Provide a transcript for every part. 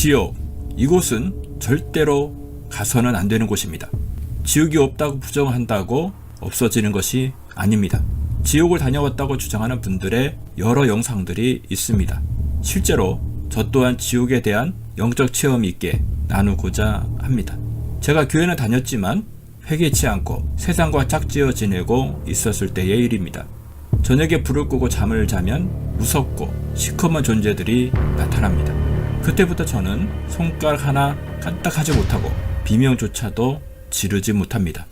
지옥. 이곳은 절대로 가서는 안 되는 곳입니다. 지옥이 없다고 부정한다고 없어지는 것이 아닙니다. 지옥을 다녀왔다고 주장하는 분들의 여러 영상들이 있습니다. 실제로 저 또한 지옥에 대한 영적 체험이 있게 나누고자 합니다. 제가 교회는 다녔지만 회개치 않고 세상과 짝지어 지내고 있었을 때의 일입니다. 저녁에 불을 끄고 잠을 자면 무섭고 시커먼 존재들이 나타납니다. 그때부터 저는 손가락 하나 까딱하지 못하고 비명조차도 지르지 못합니다.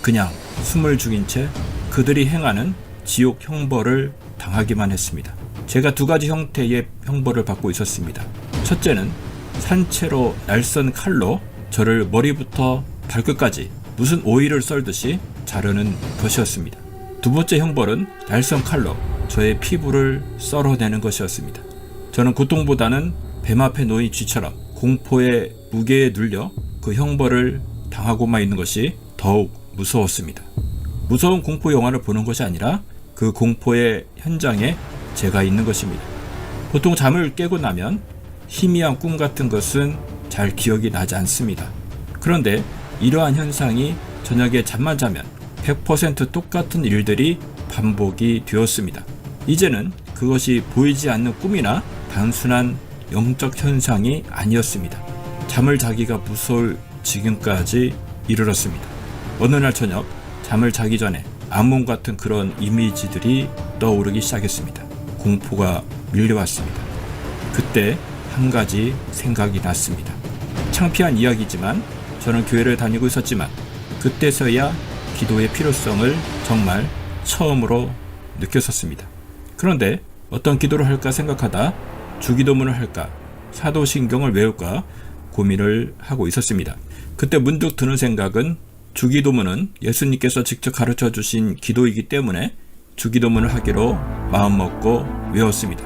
그냥 숨을 죽인 채 그들이 행하는 지옥 형벌을 당하기만 했습니다. 제가 두 가지 형태의 형벌을 받고 있었습니다. 첫째는 산채로 날선 칼로 저를 머리부터 발끝까지 무슨 오이를 썰듯이 자르는 것이었습니다. 두 번째 형벌은 날선 칼로 저의 피부를 썰어내는 것이었습니다. 저는 고통보다는 뱀 앞에 놓인 쥐처럼 공포의 무게에 눌려 그 형벌을 당하고만 있는 것이 더욱 무서웠습니다. 무서운 공포 영화를 보는 것이 아니라 그 공포의 현장에 제가 있는 것입니다. 보통 잠을 깨고 나면 희미한 꿈 같은 것은 잘 기억이 나지 않습니다. 그런데 이러한 현상이 저녁에 잠만 자면 100% 똑같은 일들이 반복이 되었습니다. 이제는 그것이 보이지 않는 꿈이나 단순한 영적 현상이 아니었습니다. 잠을 자기가 무서울 지금까지 이르렀습니다. 어느 날 저녁 잠을 자기 전에 암몽 같은 그런 이미지들이 떠오르기 시작했습니다. 공포가 밀려왔습니다. 그때 한 가지 생각이 났습니다. 창피한 이야기지만 저는 교회를 다니고 있었지만 그때서야 기도의 필요성을 정말 처음으로 느꼈었습니다. 그런데 어떤 기도를 할까 생각하다 주기도문을 할까 사도신경을 외울까 고민을 하고 있었습니다. 그때 문득 드는 생각은 주기도문은 예수님께서 직접 가르쳐 주신 기도이기 때문에 주기도문을 하기로 마음먹고 외웠습니다.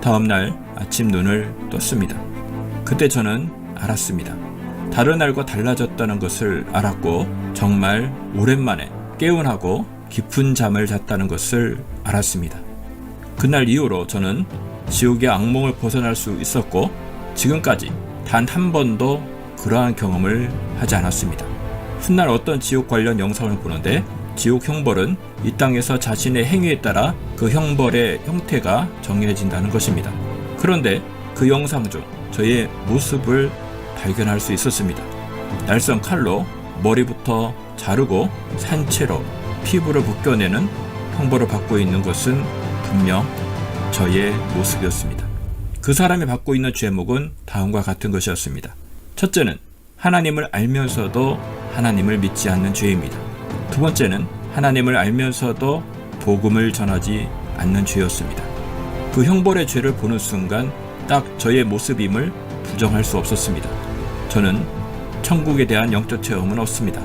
다음 날 아침 눈을 떴습니다. 그때 저는 알았습니다. 다른 날과 달라졌다는 것을 알았고 정말 오랜만에 깨운하고 깊은 잠을 잤다는 것을 알았습니다. 그날 이후로 저는 지옥의 악몽을 벗어날 수 있었고 지금까지 단 한 번도 그러한 경험을 하지 않았습니다. 훗날 어떤 지옥 관련 영상을 보는데 지옥 형벌은 이 땅에서 자신의 행위에 따라 그 형벌의 형태가 정해진다는 것입니다. 그런데 그 영상 중 저의 모습을 발견할 수 있었습니다. 날선 칼로 머리부터 자르고 산채로 피부를 벗겨내는 형벌을 받고 있는 것은 분명 저의 모습이었습니다. 그 사람이 받고 있는 죄목은 다음과 같은 것이었습니다. 첫째는 하나님을 알면서도 하나님을 믿지 않는 죄입니다. 두 번째는 하나님을 알면서도 복음을 전하지 않는 죄였습니다. 그 형벌의 죄를 보는 순간 딱 저의 모습임을 부정할 수 없었습니다. 저는 천국에 대한 영적 체험은 없습니다.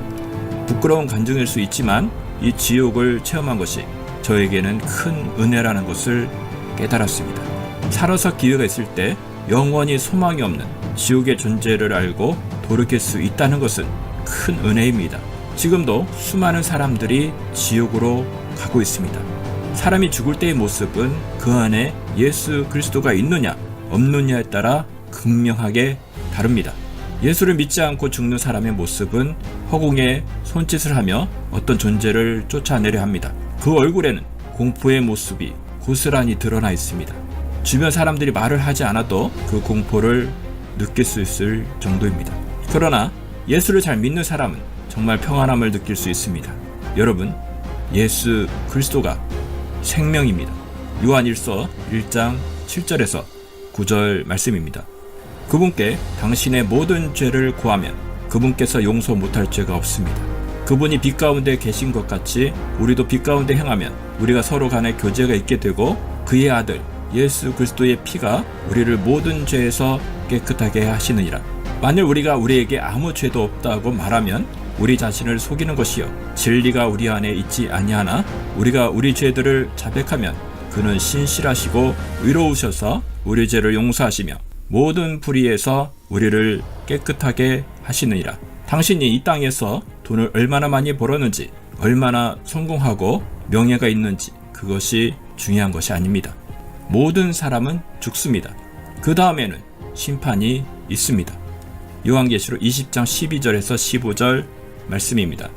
부끄러운 간증일 수 있지만 이 지옥을 체험한 것이 저에게는 큰 은혜라는 것을 깨달았습니다. 살아서 기회가 있을 때 영원히 소망이 없는 지옥의 존재를 알고 돌이킬 수 있다는 것은 큰 은혜입니다. 지금도 수많은 사람들이 지옥으로 가고 있습니다. 사람이 죽을 때의 모습은 그 안에 예수 그리스도가 있느냐 없느냐에 따라 극명하게 다릅니다. 예수를 믿지 않고 죽는 사람의 모습은 허공에 손짓을 하며 어떤 존재를 쫓아내려 합니다. 그 얼굴에는 공포의 모습이 고스란히 드러나 있습니다. 주변 사람들이 말을 하지 않아도 그 공포를 느낄 수 있을 정도입니다. 그러나 예수를 잘 믿는 사람은 정말 평안함을 느낄 수 있습니다. 여러분, 예수 그리스도가 생명입니다. 요한일서 1장 7절에서 9절 말씀입니다. 그분께 당신의 모든 죄를 구하면 그분께서 용서 못할 죄가 없습니다. 그분이 빛 가운데 계신 것 같이 우리도 빛 가운데 행하면 우리가 서로 간에 교제가 있게 되고 그의 아들 예수 그리스도의 피가 우리를 모든 죄에서 깨끗하게 하시느니라. 만일 우리가 우리에게 아무 죄도 없다고 말하면 우리 자신을 속이는 것이요 진리가 우리 안에 있지 아니하나 우리가 우리 죄들을 자백하면 그는 신실하시고 의로우셔서 우리 죄를 용서하시며 모든 불의에서 우리를 깨끗하게 하시느니라. 당신이 이 땅에서 돈을 얼마나 많이 벌었는지, 얼마나 성공하고 명예가 있는지 그것이 중요한 것이 아닙니다. 모든 사람은 죽습니다. 그 다음에는 심판이 있습니다. 요한계시록 20장 12절에서 15절 말씀입니다.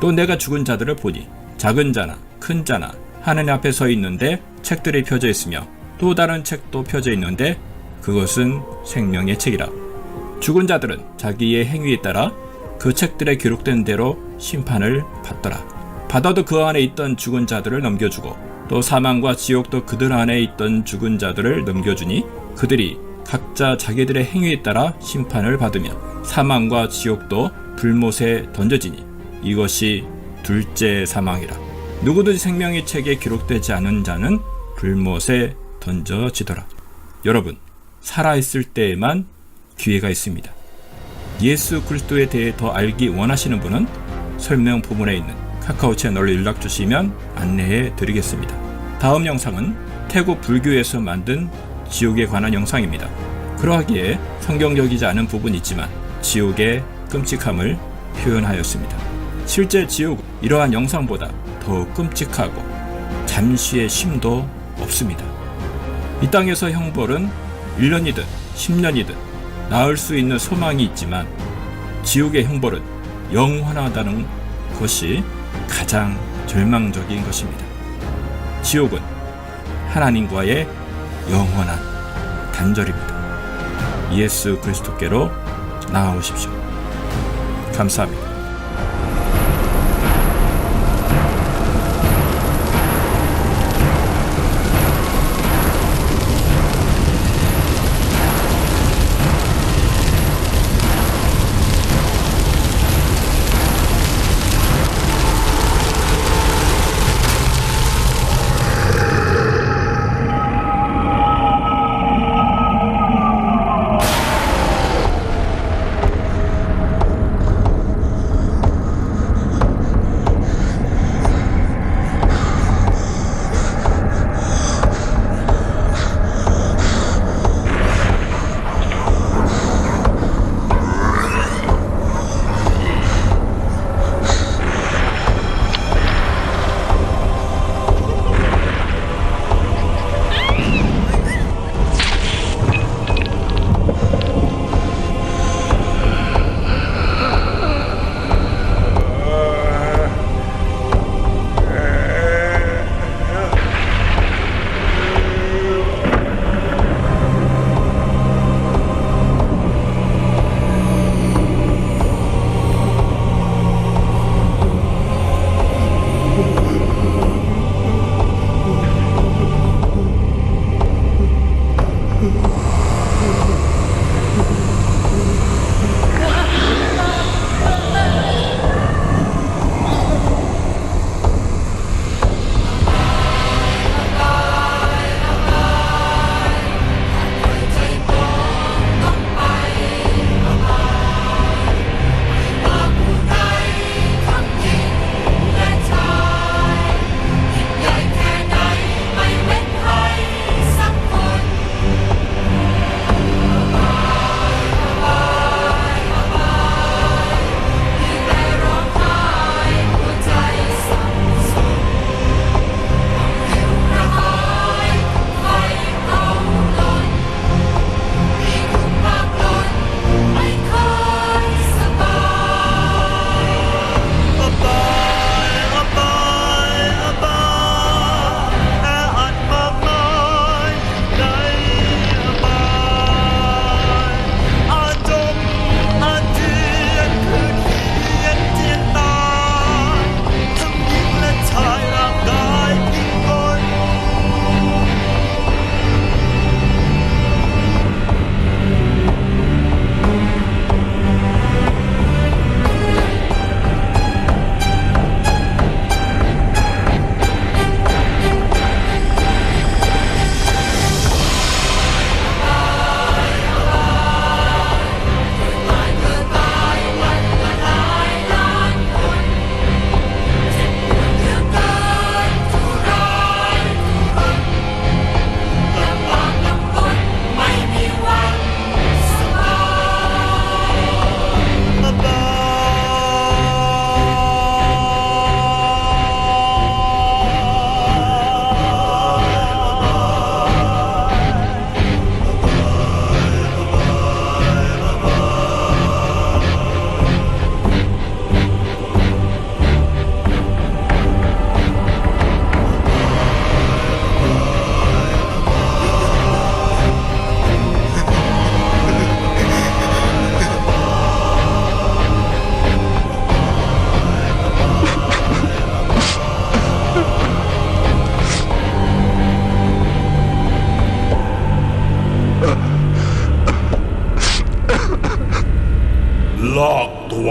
또 내가 죽은 자들을 보니 작은 자나 큰 자나 하늘 앞에 서 있는데 책들이 펴져 있으며 또 다른 책도 펴져 있는데 그것은 생명의 책이라. 죽은 자들은 자기의 행위에 따라 그 책들에 기록된 대로 심판을 받더라. 받아도 그 안에 있던 죽은 자들을 넘겨주고 또 사망과 지옥도 그들 안에 있던 죽은 자들을 넘겨주니 그들이 각자 자기들의 행위에 따라 심판을 받으며 사망과 지옥도 불못에 던져지니 이것이 둘째 사망이라. 누구든지 생명의 책에 기록되지 않은 자는 불못에 던져지더라. 여러분, 살아있을 때에만 기회가 있습니다. 예수 그리스도에 대해 더 알기 원하시는 분은 설명 부분에 있는 카카오 채널로 연락 주시면 안내해 드리겠습니다. 다음 영상은 태국 불교에서 만든 지옥에 관한 영상입니다. 그러하기에 성경적이지 않은 부분이 있지만 지옥의 끔찍함을 표현하였습니다. 실제 지옥은 이러한 영상보다 더욱 끔찍하고 잠시의 쉼도 없습니다. 이 땅에서 형벌은 1년이든 10년이든 나을 수 있는 소망이 있지만 지옥의 형벌은 영원하다는 것이 가장 절망적인 것입니다. 지옥은 하나님과의 영원한 단절입니다. 예수 그리스도께로 나아오십시오. 감사합니다.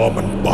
ว่ามันบ้า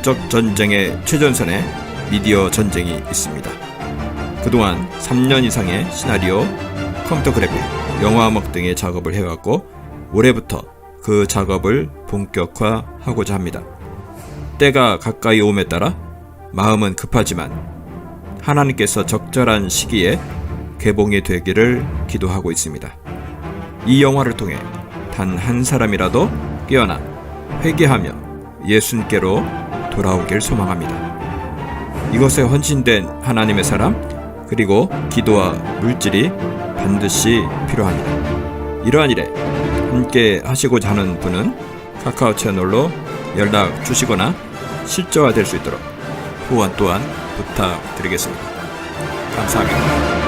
영적 전쟁의 최전선에 미디어 전쟁이 있습니다. 그동안 3년 이상의 시나리오, 컴퓨터 그래픽, 영화 음악 등의 작업을 해왔고 올해부터 그 작업을 본격화하고자 합니다. 때가 가까이 오에 따라 마음은 급하지만 하나님께서 적절한 시기에 개봉이 되기를 기도하고 있습니다. 이 영화를 통해 단 한 사람이라도 깨어나 회개하며 예수님께로 돌아오길 소망합니다. 이것에 헌신된 하나님의 사람 그리고 기도와 물질이 반드시 필요합니다. 이러한 일에 함께 하시고자 하는 분은 카카오 채널로 연락 주시거나 실저화될 수 있도록 후원 또한 부탁드리겠습니다. 감사합니다.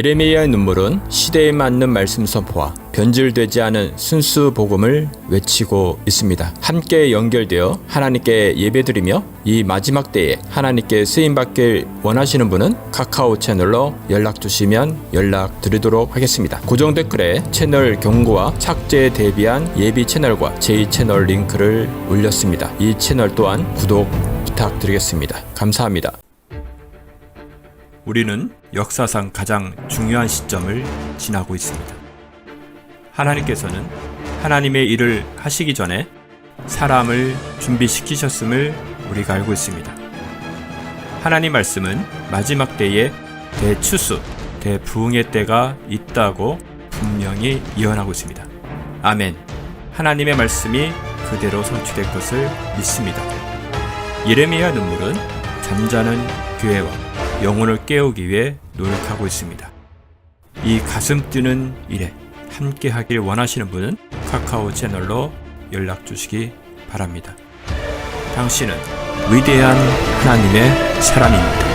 예레미야의 눈물은 시대에 맞는 말씀 선포와 변질되지 않은 순수 복음을 외치고 있습니다. 함께 연결되어 하나님께 예배드리며 이 마지막 때에 하나님께 쓰임 받길 원하시는 분은 카카오 채널로 연락 주시면 연락 드리도록 하겠습니다. 고정 댓글에 채널 경고와 착제에 대비한 예비 채널과 제2 채널 링크를 올렸습니다. 이 채널 또한 구독 부탁드리겠습니다. 감사합니다. 우리는 역사상 가장 중요한 시점을 지나고 있습니다. 하나님께서는 하나님의 일을 하시기 전에 사람을 준비시키셨음을 우리가 알고 있습니다. 하나님 말씀은 마지막 때에 대추수, 대부흥의 때가 있다고 분명히 예언하고 있습니다. 아멘. 하나님의 말씀이 그대로 성취될 것을 믿습니다. 예레미야 눈물은 잠자는 교회와 영혼을 깨우기 위해 노력하고 있습니다. 이 가슴 뛰는 일에 함께 하길 원하시는 분은 카카오 채널로 연락 주시기 바랍니다. 당신은 위대한 하나님의 사람입니다.